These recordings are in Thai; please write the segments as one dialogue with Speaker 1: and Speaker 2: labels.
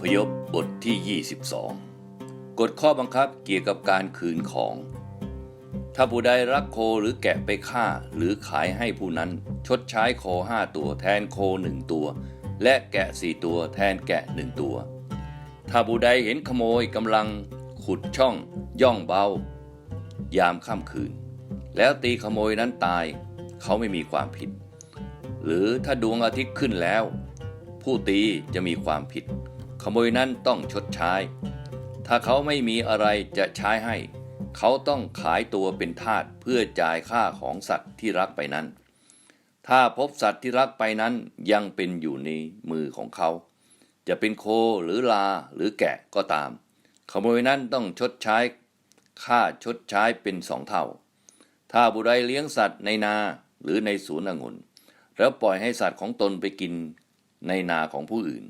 Speaker 1: พยพบทที่ 22 กฎข้อบังคับเกี่ยวกับการคืนของ ถ้าผู้ใดรักโคหรือแกะไปฆ่าหรือขายให้ผู้นั้น ชดใช้โคห้าตัวแทนโคหนึ่งตัว และแกะสี่ตัวแทนแกะหนึ่งตัว ถ้าผู้ใดเห็นขโมยกำลังขุดช่องย่องเบา ยามค่ำคืน แล้วตีขโมยนั้นตาย เขาไม่มีความผิด หรือถ้าดวงอาทิตย์ขึ้นแล้ว ผู้ตีจะมีความผิด ขโมยนั้นต้องชดใช้ ถ้าเขาไม่มีอะไรจะใช้ให้ เขาต้องขายตัวเป็นทาสเพื่อจ่ายค่าของสัตว์ที่รักไปนั้น ถ้าพบสัตว์ที่รักไปนั้นยังเป็นอยู่ในมือของเขา จะเป็นโคหรือลาหรือแกะก็ตาม ขโมยนั้นต้องชดใช้ ค่าชดใช้เป็นสองเท่า ถ้าบุใดเลี้ยงสัตว์ในนาหรือในสวนองุ่นแล้วปล่อยให้สัตว์ของตนไปกินในนาของผู้อื่น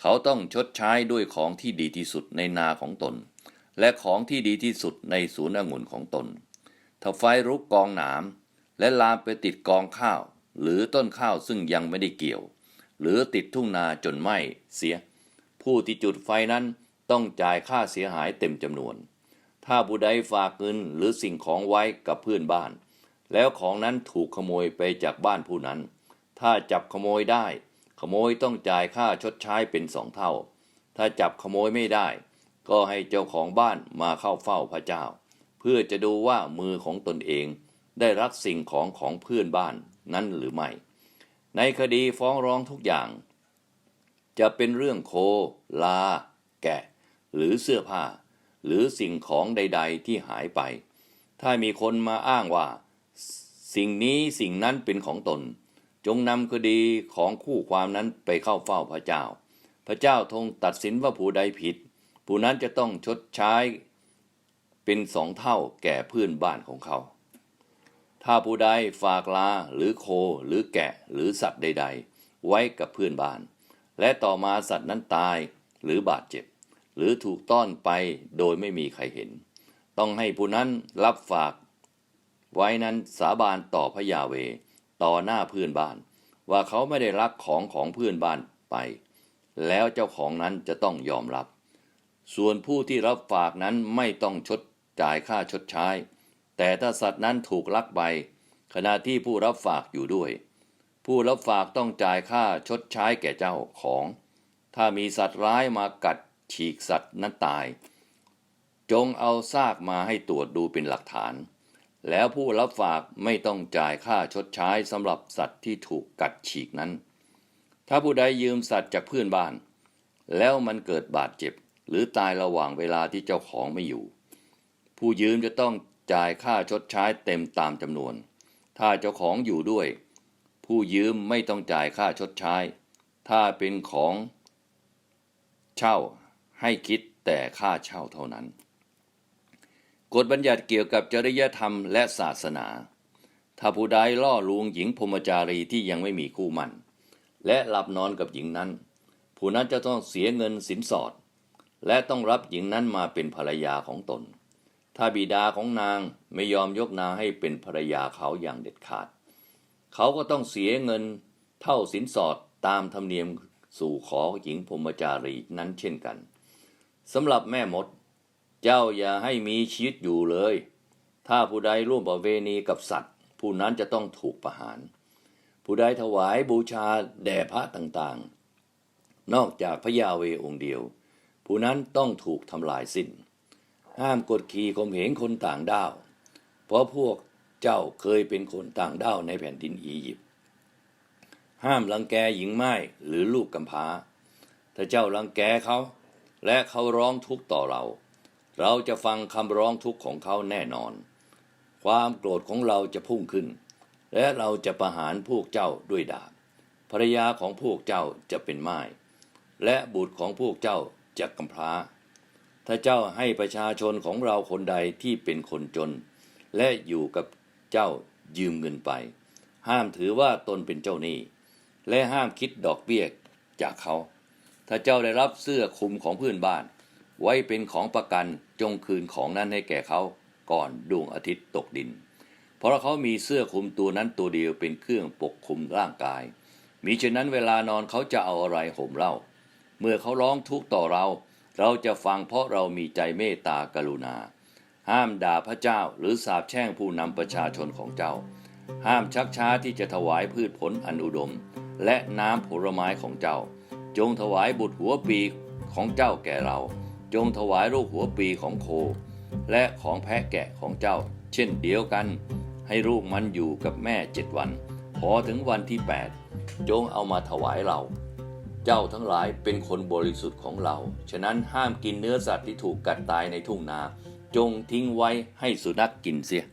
Speaker 1: เขาต้องชดใช้ด้วยของที่ดีที่สุดในนาของตน และของที่ดีที่สุดในสวนองุ่นของตน ถ้าไฟรุกกองหนามและลามไปติดกองข้าว หรือต้นข้าวซึ่งยังไม่ได้เกี่ยว หรือติดทุ่งนาจนไหม้เสีย ผู้ที่จุดไฟนั้นต้องจ่ายค่าเสียหายเต็มจำนวน ถ้าบุใดฝากเงินหรือสิ่งของไว้กับเพื่อนบ้าน แล้วของนั้นถูกขโมยไปจากบ้านผู้นั้น ถ้าจับขโมยได้ ขโมยต้องจ่ายค่าชดใช้เป็นสองเท่า ถ้าจับขโมยไม่ได้ ก็ให้เจ้าของบ้านมาเข้าเฝ้าพระเจ้า เพื่อจะดูว่ามือของตนเองได้รับสิ่งของของเพื่อนบ้านนั้นหรือไม่ ในคดีฟ้องร้องทุกอย่าง จะเป็นเรื่องโค ลา แกะ หรือเสื้อผ้า หรือสิ่งของใด ๆ ที่หายไป ถ้ามีคนมาอ้างว่า สิ่งนี้สิ่งนั้นเป็นของตน จงนำคดีของคู่ความนั้นไปเข้าเฝ้าพระเจ้า พระเจ้าทรงตัดสินว่าผู้ใดผิด ผู้นั้นจะต้องชดใช้เป็นสองเท่าแก่เพื่อนบ้านของเขา ถ้าผู้ใดฝากลาหรือโคหรือแกะหรือสัตว์ใด ๆ ไว้กับเพื่อนบ้าน และต่อมาสัตว์นั้นตายหรือบาดเจ็บ หรือถูกต้อนไปโดยไม่มีใครเห็น ต้องให้ผู้นั้นรับฝากไว้นั้นสาบานต่อพระยาเว ต่อหน้าเพื่อนบ้าน ว่าเขาไม่ได้รักของของเพื่อนบ้านไป แล้วเจ้าของนั้นจะต้องยอมรับ ส่วนผู้ที่รับฝากนั้นไม่ต้องชดจ่ายค่าชดใช้ แต่ถ้าสัตว์นั้นถูกลักไป ขณะที่ผู้รับฝากอยู่ด้วย ผู้รับฝากต้องจ่ายค่าชดใช้แก่เจ้าของ ถ้ามีสัตว์ร้ายมากัดฉีกสัตว์นั้นตาย จงเอาซากมาให้ตรวจดูเป็นหลักฐาน แล้วผู้รับฝากไม่ต้องจ่ายค่าชดใช้สำหรับสัตว์ที่ถูกกัดฉีกนั้น ถ้าผู้ใดยืมสัตว์จากเพื่อนบ้าน แล้วมันเกิดบาดเจ็บ หรือตายระหว่างเวลาที่เจ้าของไม่อยู่ ผู้ยืมจะต้องจ่ายค่าชดใช้เต็มตามจำนวน ถ้าเจ้าของอยู่ด้วย ผู้ยืมไม่ต้องจ่ายค่าชดใช้ ถ้าเป็นของ เช่าให้คิดแต่ค่าเช่าเท่านั้น กฎบัญญัติเกี่ยวกับจริยธรรมและศาสนา ถ้าผู้ใดล่อลวงหญิงพรหมจารีที่ยังไม่มีคู่มั่นและหลับนอนกับหญิงนั้น ผู้นั้นจะต้องเสียเงินสินสอด และต้องรับหญิงนั้นมาเป็นภรรยาของตน ถ้าบิดาของนางไม่ยอมยกนางให้เป็นภรรยาเขาอย่างเด็ดขาด เขาก็ต้องเสียเงินเท่าสินสอดตามธรรมเนียมสู่ขอหญิงพรหมจารีนั้นเช่นกันสำหรับแม่มด เจ้าอย่าให้มีชีวิตอยู่เลย ถ้าผู้ใดร่วมประเวณีกับสัตว์ ผู้นั้นจะต้องถูกประหาร ผู้ใดถวายบูชาแด่พระต่างๆ นอกจากพระยาเวองค์เดียว ผู้นั้นต้องถูกทำลายสิ้น ห้ามกดขี่ข่มเหงคนต่างด้าว เพราะพวกเจ้าเคยเป็นคนต่างด้าวในแผ่นดินอียิปต์ ห้ามรังแกหญิงไม้หรือลูกกำพร้า ถ้าเจ้ารังแกเขาและเขาร้องทุกข์ต่อเรา เราจะฟังคำร้องทุกข์ของเขาแน่นอน ความโกรธของเราจะพุ่งขึ้น และเราจะประหารพวกเจ้าด้วยดาบภรรยาของพวกเจ้าจะเป็นไม้และบุตรของพวกเจ้าจะกำพร้า ถ้าเจ้าให้ประชาชนของเราคนใดที่เป็นคนจน และอยู่กับเจ้ายืมเงินไป ห้ามถือว่าตนเป็นเจ้าหนี้ และห้ามคิดดอกเบี้ยจากเขา ถ้าเจ้าได้รับเสื้อคลุมของเพื่อนบ้าน ไว้เป็นของประกันจงคืนของนั้นให้แก่เขาก่อนดวงอาทิตย์ตกดิน เพราะเขามีเสื้อคลุมตัวนั้นตัวเดียวเป็นเครื่องปกคลุมร่างกาย มิฉะนั้นเวลานอนเขาจะเอาอะไรห่มเล่า เมื่อเขาร้องทุกข์ต่อเรา เราจะฟังเพราะเรามีใจเมตตากรุณา ห้ามด่าพระเจ้าหรือสาปแช่งผู้นำประชาชนของเจ้า ห้ามชักช้าที่จะถวายพืชผลอันอุดม และน้ำผลไม้ของเจ้า จงถวายบุตรหัวปีของเจ้าแก่เรา จงถวายลูกหัวปีของโค และของแพะแกะของเจ้า เช่นเดียวกัน ให้ลูกมันอยู่กับแม่เจ็ดวัน พอถึงวันที่แปดจงเอามาถวายเรา เจ้าทั้งหลายเป็นคนบริสุทธิ์ของเรา ฉะนั้นห้ามกินเนื้อสัตว์ที่ถูกกัดตายในทุ่งนา จงทิ้งไว้ให้สุนัขกกินเสีย